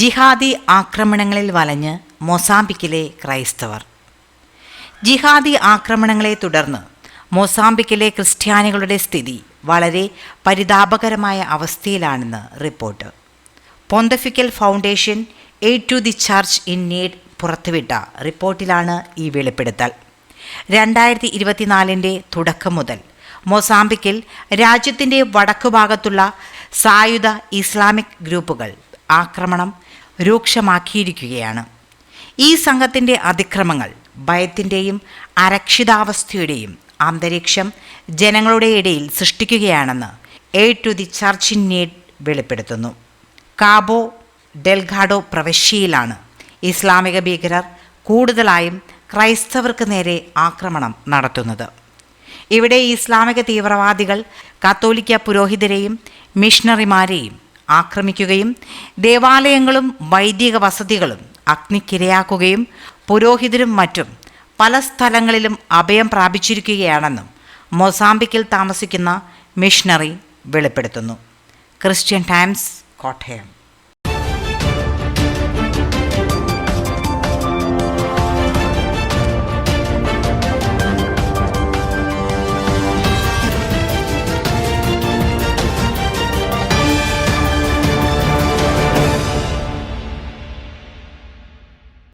ജിഹാദി ആക്രമണങ്ങളിൽ വലഞ്ഞ് മൊസാംബിക്കിലെ ക്രൈസ്തവർ. ജിഹാദി ആക്രമണങ്ങളെ തുടർന്ന് മൊസാംബിക്കിലെ ക്രിസ്ത്യാനികളുടെ സ്ഥിതി വളരെ പരിതാപകരമായ അവസ്ഥയിലാണെന്ന് report. Pontifical foundation aid to the church in need പുറത്തുവിട്ട റിപ്പോർട്ടിലാണ് ഈ വെളിപ്പെടുത്തൽ. രണ്ടായിരത്തി ഇരുപത്തിനാലിന്റെ തുടക്കം മുതൽ മൊസാംബിക്കിൽ രാജ്യത്തിന്റെ വടക്കുഭാഗത്തുള്ള സായുധ ഇസ്ലാമിക് ഗ്രൂപ്പുകൾ ആക്രമണം രൂക്ഷമാക്കിയിരിക്കുകയാണ്. ഈ സംഘത്തിന്റെ അതിക്രമങ്ങൾ ഭയത്തിന്റെയും അരക്ഷിതാവസ്ഥയുടെയും അന്തരീക്ഷം ജനങ്ങളുടെ ഇടയിൽ സൃഷ്ടിക്കുകയാണെന്ന് aid to the church in need വെളിപ്പെടുത്തുന്നു. കാബോ ഡെൽഗാഡോ പ്രവിശ്യയിലാണ് ഇസ്ലാമിക ഭീകരർ കൂടുതലായും ക്രൈസ്തവർക്ക് നേരെ ആക്രമണം നടത്തുന്നത്. ഇവിടെ ഇസ്ലാമിക തീവ്രവാദികൾ കത്തോലിക്ക പുരോഹിതരെയും മിഷണറിമാരെയും ആക്രമിക്കുകയും ദേവാലയങ്ങളും വൈദിക വസതികളും അഗ്നിക്കിരയാക്കുകയും പുരോഹിതരും മറ്റും പല സ്ഥലങ്ങളിലും അഭയം പ്രാപിച്ചിരിക്കുകയാണെന്നും മൊസാമ്പിക്കിൽ താമസിക്കുന്ന മിഷണറി വെളിപ്പെടുത്തുന്നു. Christian Times Kottayam.